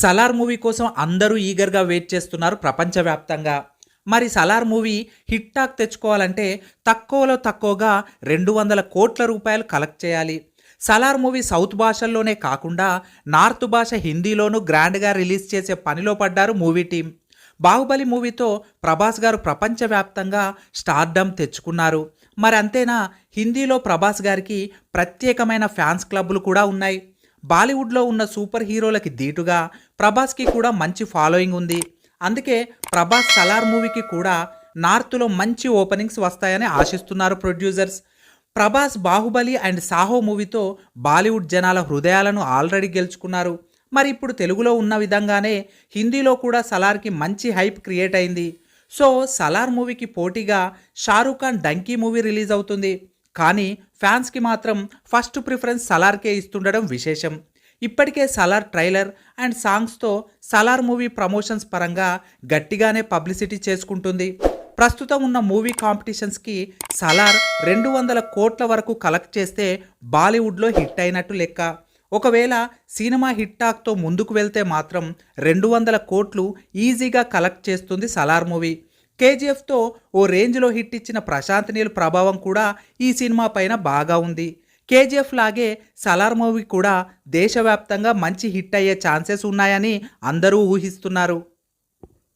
Salaar movie కోసం అందరూ ఈగర్గా wait చేస్తున్నారు ప్రపంచవ్యాప్తంగా. మరి సలార్ మూవీ హిట్ టాక్ తెచ్చుకోవాలంటే తక్కువలో తక్కువగా రెండు వందల కోట్ల రూపాయలు కలెక్ట్ చేయాలి. సలార్ మూవీ సౌత్ భాషల్లోనే కాకుండా నార్త్ భాష హిందీలోనూ గ్రాండ్గా రిలీజ్ చేసే పనిలో పడ్డారు మూవీ టీం బాహుబలి మూవీతో ప్రభాస్ గారు ప్రపంచవ్యాప్తంగా స్టార్డమ్ తెచ్చుకున్నారు. మరి అంతేనా? హిందీలో ప్రభాస్ గారికి ప్రత్యేకమైన ఫ్యాన్స్ క్లబ్లు కూడా ఉన్నాయి. బాలీవుడ్లో ఉన్న సూపర్ హీరోలకి దీటుగా ప్రభాస్కి కూడా మంచి ఫాలోయింగ్ ఉంది. అందుకే ప్రభాస్ సలార్ మూవీకి కూడా నార్త్లో మంచి ఓపెనింగ్స్ వస్తాయని ఆశిస్తున్నారు ప్రొడ్యూసర్స్. ప్రభాస్ బాహుబలి అండ్ సాహో మూవీతో బాలీవుడ్ జనాల హృదయాలను ఆల్రెడీ గెలుచుకున్నారు. మరి ఇప్పుడు తెలుగులో ఉన్న విధంగానే హిందీలో కూడా సలార్కి మంచి హైప్ క్రియేట్ అయింది. సో సలార్ మూవీకి పోటీగా షారూఖ్ ఖాన్ డంకీ మూవీ రిలీజ్ అవుతుంది. కానీ ఫ్యాన్స్కి మాత్రం ఫస్ట్ ప్రిఫరెన్స్ సలార్కే ఇస్తుండడం విశేషం. ఇప్పటికే సలార్ ట్రైలర్ అండ్ సాంగ్స్తో సలార్ మూవీ ప్రమోషన్స్ పరంగా గట్టిగానే పబ్లిసిటీ చేసుకుంటుంది. ప్రస్తుతం ఉన్న మూవీ కాంపిటీషన్స్కి సలార్ రెండు వందల కోట్ల వరకు కలెక్ట్ చేస్తే బాలీవుడ్లో హిట్ అయినట్టు లెక్క. ఒకవేళ సినిమా హిట్ టాక్తో ముందుకు వెళ్తే మాత్రం రెండు వందల కోట్లు ఈజీగా కలెక్ట్ చేస్తుంది సలార్ మూవీ. కేజీఎఫ్తో ఓ రేంజ్లో హిట్ ఇచ్చిన ప్రశాంత్ నీల్ ప్రభావం కూడా ఈ సినిమా పైన బాగా ఉంది. కేజీఎఫ్ లాగే సలార్ మూవీ కూడా దేశవ్యాప్తంగా మంచి హిట్ అయ్యే ఛాన్సెస్ ఉన్నాయని అందరూ ఊహిస్తున్నారు.